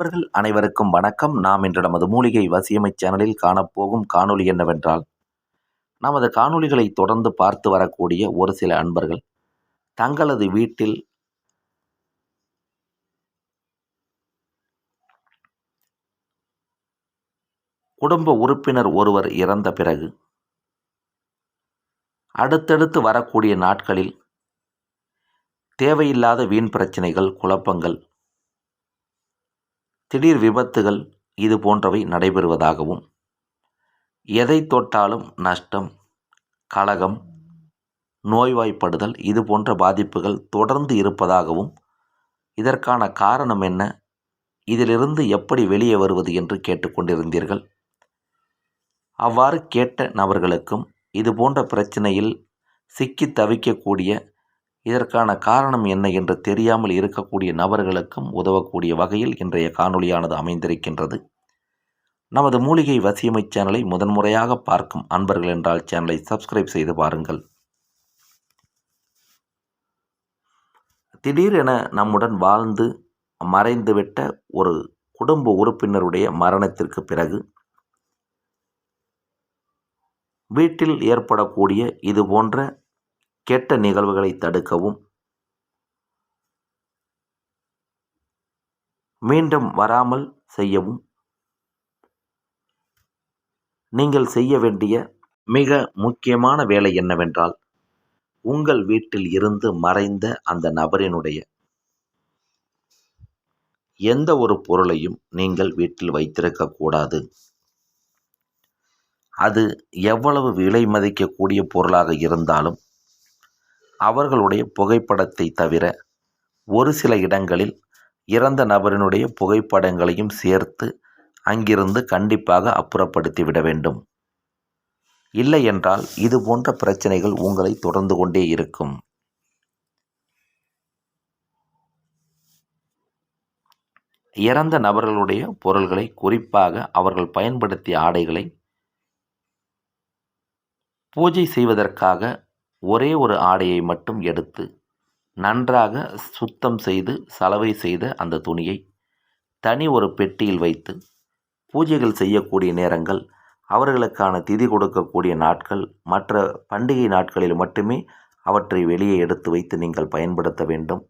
நண்பர்கள் அனைவருக்கும் வணக்கம். நாம் இன்று நமது மூலிகை வசியமை சேனலில் காணப்போகும் காணொளி என்னவென்றால் நமது காணொளிகளை தொடர்ந்து பார்த்து வரக்கூடிய ஒரு சில அன்பர்கள் தங்களது வீட்டில் குடும்ப உறுப்பினர் ஒருவர் இறந்த பிறகு அடுத்தடுத்து வரக்கூடிய நாட்களில் தேவையில்லாத வீண் பிரச்சனைகள் குழப்பங்கள் திடீர் விபத்துகள் இது போன்றவை நடைபெறுவதாகவும் எதை தொட்டாலும் நஷ்டம் கலகம் நோய்வாய்ப்படுதல் இது போன்ற பாதிப்புகள் தொடர்ந்து இருப்பதாகவும் இதற்கான காரணம் என்ன? இதிலிருந்து எப்படி வெளியே வருவது என்று கேட்டுக்கொண்டிருந்தீர்கள் அவ்வாறு கேட்ட நபர்களுக்கும் இது போன்ற பிரச்சனையில் சிக்கி தவிக்கக்கூடிய இதற்கான காரணம் என்ன என்று தெரியாமல் இருக்கக்கூடிய நபர்களுக்கும் உதவக்கூடிய வகையில் இன்றைய காணொளியானது அமைந்திருக்கின்றது. நமது மூலிகை வசியமை சேனலை முதன்முறையாக பார்க்கும் அன்பர்கள் என்றால் சேனலை சப்ஸ்கிரைப் செய்து பாருங்கள். திடீரென நம்முடன் வாழ்ந்து மறைந்துவிட்ட ஒரு குடும்ப உறுப்பினருடைய மரணத்திற்கு பிறகு வீட்டில் ஏற்படக்கூடிய இது போன்ற கெட்ட நிகழ்வுகளை தடுக்கவும். மீண்டும் வராமல் செய்யவும். நீங்கள் செய்ய வேண்டிய மிக முக்கியமான வேலை என்னவென்றால் உங்கள் வீட்டில் இருந்து மறைந்த அந்த நபரினுடைய எந்த ஒரு பொருளையும் நீங்கள் வீட்டில் வைத்திருக்கக்கூடாது அது எவ்வளவு விலை மதிக்கக்கூடிய பொருளாக இருந்தாலும் அவர்களுடைய புகைப்படத்தை தவிர ஒரு சில இடங்களில் இறந்த நபரினுடைய புகைப்படங்களையும் சேர்த்து அங்கிருந்து கண்டிப்பாக அப்புறப்படுத்தி விட வேண்டும். இல்லை என்றால் இது போன்ற பிரச்சனைகள் உங்களை தொடர்ந்து கொண்டே இருக்கும். இறந்த நபர்களுடைய பொருள்களை குறிப்பாக அவர்கள் பயன்படுத்திய ஆடைகளை பூஜை செய்வதற்காக ஒரே ஒரு ஆடையை மட்டும் எடுத்து நன்றாக சுத்தம் செய்து சலவை செய்த அந்த துணியை தனி ஒரு பெட்டியில் வைத்து பூஜைகள் செய்யக்கூடிய நேரங்கள் அவர்களுக்கான திதி கொடுக்கக்கூடிய நாட்கள் மற்ற பண்டிகை நாட்களில் மட்டுமே அவற்றை வெளியே எடுத்து வைத்து நீங்கள் பயன்படுத்த வேண்டும்.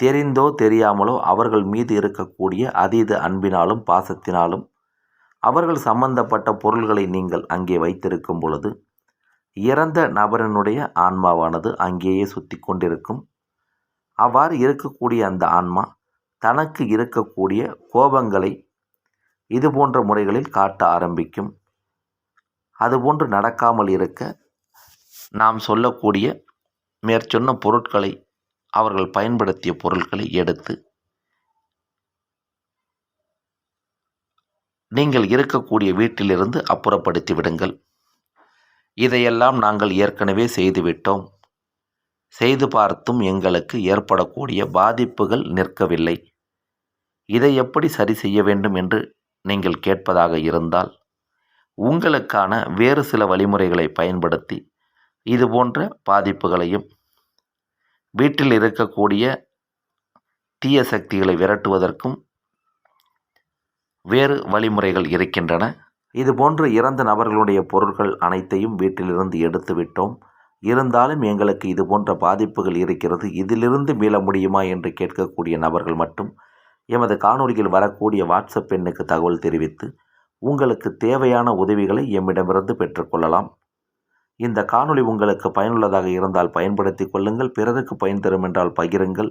தெரிந்தோ தெரியாமலோ அவர்கள் மீது இருக்கக்கூடிய அதீத அன்பினாலும் பாசத்தினாலும் அவர்கள் சம்பந்தப்பட்ட பொருள்களை நீங்கள் அங்கே வைத்திருக்கும் பொழுது இறந்த நபரினுடைய ஆன்மாவானது அங்கேயே சுற்றி கொண்டிருக்கும். அவ்வாறு இருக்கக்கூடிய அந்த ஆன்மா தனக்கு இருக்கக்கூடிய கோபங்களை இது போன்ற முறைகளில் காட்ட ஆரம்பிக்கும். அதுபோன்று நடக்காமல் இருக்க நாம் சொல்லக்கூடிய மேற்சொன்ன பொருட்களை அவர்கள் பயன்படுத்திய பொருட்களை எடுத்து நீங்கள் இருக்கக்கூடிய வீட்டிலிருந்து அப்புறப்படுத்தி விடுங்கள். இதையெல்லாம் நாங்கள் ஏற்கனவே செய்துவிட்டோம். செய்து பார்த்தும் எங்களுக்கு ஏற்படக்கூடிய பாதிப்புகள் நிற்கவில்லை. இதை எப்படி சரி செய்ய வேண்டும் என்று நீங்கள் கேட்பதாக இருந்தால் உங்களுக்கான வேறு சில வழிமுறைகளை பயன்படுத்தி இதுபோன்ற பாதிப்புகளையும் வீட்டில் இருக்கக்கூடிய தீய சக்திகளை விரட்டுவதற்கும் வேறு வழிமுறைகள் இருக்கின்றன. இதுபோன்று இறந்த நபர்களுடைய பொருட்கள் அனைத்தையும் வீட்டிலிருந்து எடுத்து விட்டோம். இருந்தாலும் எங்களுக்கு இது போன்ற பாதிப்புகள் இருக்கிறது. இதிலிருந்து மீள முடியுமா என்று கேட்கக்கூடிய நபர்கள் மட்டும் எமது காணொலியில் வரக்கூடிய வாட்ஸ்அப் எண்ணுக்கு தகவல் தெரிவித்து உங்களுக்கு தேவையான உதவிகளை எம்மிடமிருந்து பெற்றுக்கொள்ளலாம் இந்த காணொளி உங்களுக்கு பயனுள்ளதாக இருந்தால் பயன்படுத்தி கொள்ளுங்கள். பிறருக்கு பயன் தரும் என்றால் பகிருங்கள்.